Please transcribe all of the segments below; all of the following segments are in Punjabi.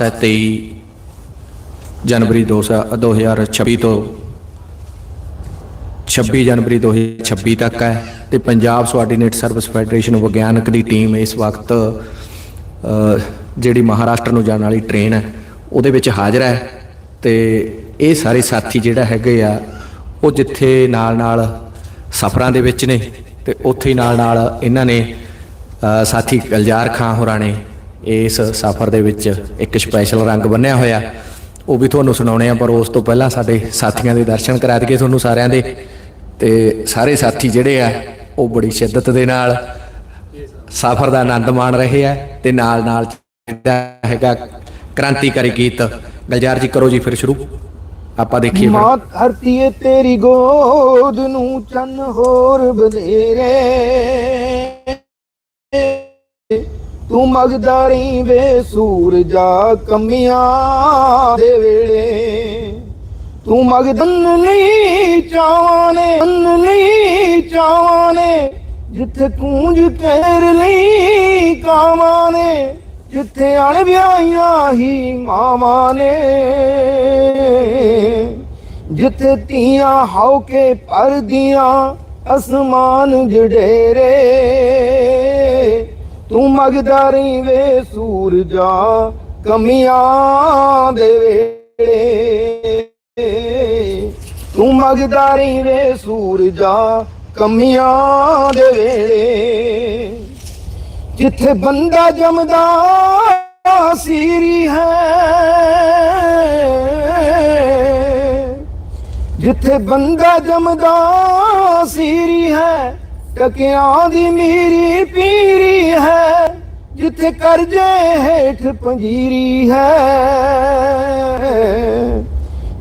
ਹੈ 23 ਜਨਵਰੀ 2026 ਤੋਂ 26 ਜਨਵਰੀ 2026 ਤੱਕ ਹੈ ਤੇ ਪੰਜਾਬ ਸੁਆਰਡੀਨੇਟ ਸਰਵਿਸ ਫੈਡਰੇਸ਼ਨ ਵਿਗਿਆਨਕ ਦੀ ਟੀਮ ਇਸ ਵਕਤ ਜਿਹੜੀ ਮਹਾਰਾਸ਼ਟਰ ਨੂੰ ਜਾਣ ਵਾਲੀ ਟ੍ਰੇਨ ਹੈ, ਉਹਦੇ ਵਿੱਚ ਹਾਜ਼ਰ ਹੈ ਤੇ ਇਹ ਸਾਰੇ ਸਾਥੀ ਜਿਹੜਾ ਹੈਗੇ ਆ, ਉਹ ਜਿੱਥੇ ਨਾਲ ਨਾਲ ਸਫ਼ਰਾਂ ਦੇ ਵਿੱਚ ਨੇ ਤੇ ਉੱਥੇ ਹੀ ਨਾਲ ਨਾਲ ਇਹਨਾਂ ਨੇ ਸਾਥੀ ਗਲਜਾਰ ਖਾਂ ਹੋਰਾਂ ਨੇ ਇਸ ਸਫ਼ਰ ਦੇ ਵਿੱਚ ਇੱਕ ਸਪੈਸ਼ਲ ਰੰਗ ਬੰਨਿਆ ਹੋਇਆ। ਉਹ ਵੀ ਤੁਹਾਨੂੰ ਸੁਣਾਉਣੇ ਆ, ਪਰ ਉਸ ਤੋਂ ਪਹਿਲਾਂ ਸਾਡੇ ਸਾਥੀਆਂ ਦੇ ਦਰਸ਼ਨ ਕਰਾ ਦਈਏ ਤੁਹਾਨੂੰ ਸਾਰਿਆਂ ਦੇ। ਤੇ ਸਾਰੇ ਸਾਥੀ ਜਿਹੜੇ ਆ, ਉਹ ਬੜੀ ਸ਼ਿੱਦਤ ਦੇ ਨਾਲ ਸਫ਼ਰ ਦਾ ਆਨੰਦ ਮਾਣ ਰਹੇ ਆ ਤੇ ਨਾਲ ਨਾਲ ਹੈਗਾ ਕ੍ਰਾਂਤੀਕਾਰੀ ਗੀਤ। ਗਲਜਾਰ ਜੀ, ਕਰੋ ਜੀ ਫਿਰ ਸ਼ੁਰੂ। ਆਪਾਂ ਦੇਖੀਏ ਫਿਰ। ਮਾਂ ਏ ਤੇਰੀ ਗੋਦ ਨੂੰ ਚੰਨ ਹੋਰ ਬਧੇਰੇ ਤੂੰ ਮਗਦਾਰੀ ਵੇ ਸੂਰਜਾ ਕਮੀਆਂ ਦੇ ਵੇਲੇ। ਤੂੰ ਮਗਦਨ ਨਹੀਂ ਚਾਹਨੇ ਅੰਨ ਨਹੀਂ ਚਾਹਨੇ ਜਿੱਥੇ ਕੂੰਜ ਕਹਿਰ ਲਈ ਕਾਵਾਂ ਨੇ ਜਿੱਥੇ ਅਣ ਵਿਆਹੀਆਂ ਹੀ ਮਾਵਾਂ ਨੇ ਜਿੱਥੇ ਤੀਆਂ ਹਾਉ ਕੇ ਪਰਦੀਆਂ ਅਸਮਾਨ ਜਡੇਰੇ। ਤੂੰ ਮਗਦਾਰੀ ਵੇ ਸੂਰਜਾ, ਕਮੀਆਂ ਦੇ ਵੇਲੇ। ਤੂੰ ਮਗਦਾਰੀ ਵੇ ਸੂਰਜਾ, ਕਮੀਆਂ ਦੇ ਵੇਲੇ। ਜਿੱਥੇ ਬੰਦਾ ਜਮਦਾ, ਸੀਰੀ ਹੈ। ਜਿੱਥੇ ਬੰਦਾ ਜਮਦਾ, ਸੀਰੀ ਹੈ। ਟਕਿਆਂ ਦੀ ਮੀਰੀ ਪੀਰੀ ਹੈ, ਜਿੱਥੇ ਕਰਜੇ ਹੇਠ ਪੰਜੀਰੀ ਹੈ।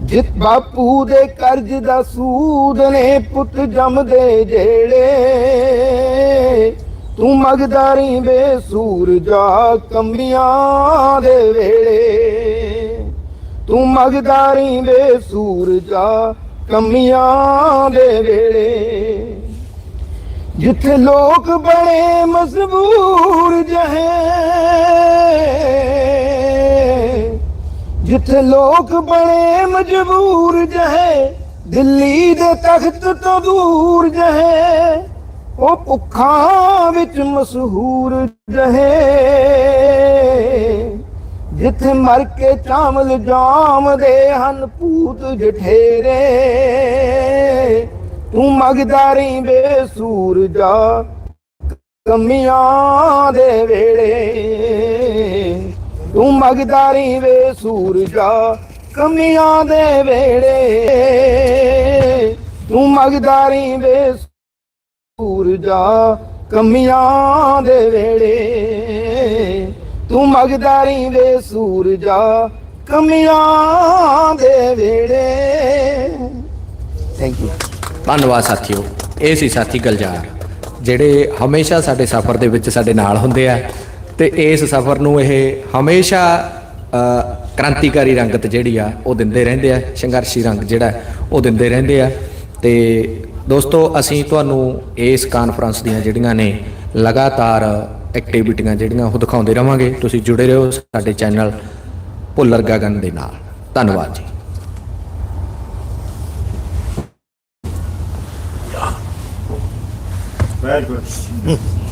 ਜਿਤ ਬਾਪੂ ਦੇ ਕਰਜ਼ ਦਾ ਸੂਦ ਨੇ ਪੁੱਤ ਜੰਮਦੇ ਜਿਹੜੇ ਤੂੰ ਮਗਦਾਰੀ ਵੇ ਸੂਰਜਾ ਕੰਬੀਆਂ ਦੇ ਵੇਲੇ। ਤੂੰ ਮਗਦਾਰੀ ਵੇ ਸੂਰਜਾ ਕਮੀਆਂ ਦੇ ਵੇਲੇ। ਜਿੱਥੇ ਲੋਕ ਬਣੇ ਮਜਬੂਰ ਜਹੇ। ਜਿੱਥੇ ਲੋਕ ਬਣੇ ਮਜਬੂਰ ਜਹੇ, ਦਿੱਲੀ ਦੇ ਤਖਤ ਤੋਂ ਦੂਰ ਜਹੇ। ਉਹ ਭੁੱਖਾਂ ਵਿੱਚ ਮਸ਼ਹੂਰ ਜਹੇ। ਜਿੱਥੇ ਮਰ ਕੇ ਚਾਮਲ ਜਾਮਦੇ ਹਨ ਪੂਤ ਜਠੇਰੇ। ਤੂੰ ਮਗਦਾਰੀ ਵੇ ਸੂਰਜਾ ਕਮੀਆਂ ਦੇ ਵੇੜੇ ਤੂੰ ਮਗਦਾਰੀ ਵੇ ਸੂਰਜਾ ਕਮੀਆਂ ਦੇ ਵੇੜੇ ਤੂੰ ਮਗਦਾਰੀ ਵੇ ਸੂਰਜਾ ਕਮੀਆਂ ਦੇ ਵੇੜੇ ਤੂੰ ਮਗਦਾਰੀ ਵੇ ਸੂਰਜਾ ਕਮੀਆਂ ਦੇ ਵੇੜੇ ਥੈਂਕ ਯੂ ਧੰਨਵਾਦ ਸਾਥੀਓ। ਇਹ ਸੀ ਸਾਥੀ ਗਲਜਾਰ ਜਿਹੜੇ ਹਮੇਸ਼ਾ ਸਾਡੇ ਸਫ਼ਰ ਦੇ ਵਿੱਚ ਸਾਡੇ ਨਾਲ ਹੁੰਦੇ ਆ ਤੇ ਇਸ ਸਫ਼ਰ ਨੂੰ ਇਹ ਹਮੇਸ਼ਾ ਕ੍ਰਾਂਤੀਕਾਰੀ ਰੰਗਤ ਜਿਹੜੀ ਆ, ਉਹ ਦਿੰਦੇ ਰਹਿੰਦੇ ਆ, ਸੰਘਰਸ਼ੀ ਰੰਗ ਜਿਹੜਾ, ਉਹ ਦਿੰਦੇ ਰਹਿੰਦੇ ਆ। ਤੇ ਦੋਸਤੋ, ਅਸੀਂ ਤੁਹਾਨੂੰ ਇਸ ਕਾਨਫਰੰਸ ਦੀਆਂ ਜਿਹੜੀਆਂ ਨੇ, ਲਗਾਤਾਰ ਐਕਟੀਵਿਟੀਆਂ ਜਿਹੜੀਆਂ ਉਹ ਦਿਖਾਉਂਦੇ ਰਵਾਂਗੇ। ਤੁਸੀਂ ਜੁੜੇ ਰਹੋ ਸਾਡੇ ਚੈਨਲ ਭੁੱਲਰ ਗਗਨ ਦੇ ਨਾਲ। ਧੰਨਵਾਦ ਜੀ। Very good.